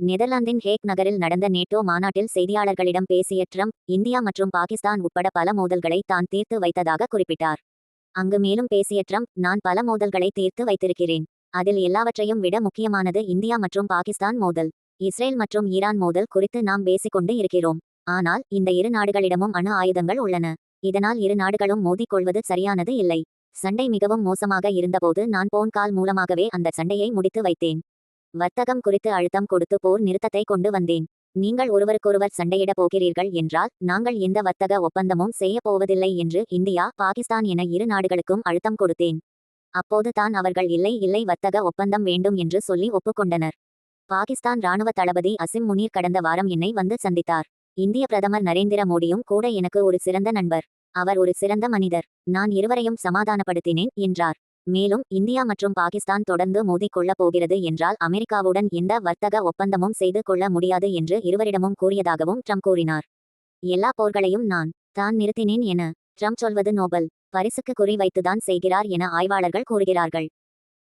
நெதர்லாந்தின் hack நகரில் நடந்த NATO மாநாட்டில் செய்தியாளர்களிடம் பேசிய ட்ரம்ப் இந்தியா மற்றும் பாகிஸ்தான் உட்பட பல மோதல்களை தான் தீர்த்து வைத்ததாக குறிப்பிட்டார். அங்கு மேலும் பேசிய ட்ரம்ப் நான் பல மோதல்களை தீர்த்து வைத்திருக்கிறேன். அதில் எல்லாவற்றையும் விட முக்கியமானது இந்தியா மற்றும் பாகிஸ்தான் மோதல். இஸ்ரேல் மற்றும் ஈரான் மோதல் குறித்து நாம் பேசிக்கொண்டு இருக்கிறோம். ஆனால் இந்த இரு நாடுகளிடமும் அணு ஆயுதங்கள் உள்ளன. இதனால் இரு நாடுகளும் மோதிக்கொள்வது சரியானது இல்லை. சண்டை மிகவும் மோசமாக இருந்தபோது நான் போன் கால் மூலமாகவே அந்த சண்டையை முடித்து வைத்தேன். வர்த்தகம் குறித்து அழுத்தம் கொடுத்து போர் நிறுத்தத்தை கொண்டு வந்தேன். நீங்கள் ஒருவருக்கொருவர் சண்டையிடப் போகிறீர்கள் என்றால் நாங்கள் எந்த வர்த்தக ஒப்பந்தமும் செய்யப் போவதில்லை என்று இந்தியா பாகிஸ்தான் என இரு நாடுகளுக்கும் அழுத்தம் கொடுத்தேன். அப்போது தான் அவர்கள் இல்லை இல்லை வர்த்தக ஒப்பந்தம் வேண்டும் என்று சொல்லி ஒப்புக்கொண்டனர். பாகிஸ்தான் ராணுவ தளபதி அசிம் முனீர் கடந்த வாரம் என்னை வந்து சந்தித்தார். இந்திய பிரதமர் நரேந்திர மோடியும் கூட எனக்கு ஒரு சிறந்த நண்பர். அவர் ஒரு சிறந்த மனிதர். நான் இருவரையும் சமாதானப்படுத்தினேன் என்றார். மேலும் இந்தியா மற்றும் பாகிஸ்தான் தொடர்ந்து மோதிக்கொள்ளப் போகிறது என்றால் அமெரிக்காவுடன் எந்த வர்த்தக ஒப்பந்தமும் செய்து கொள்ள முடியாது என்று இருவரிடமும் கூறியதாகவும் ட்ரம்ப் கூறினார். எல்லா போர்களையும் நான் தான் நிறுத்தினேன் என ட்ரம்ப் சொல்வது நோபல். பரிசுக்கு குறி வைத்துதான் செய்கிறார் என ஆய்வாளர்கள் கூறுகிறார்கள்.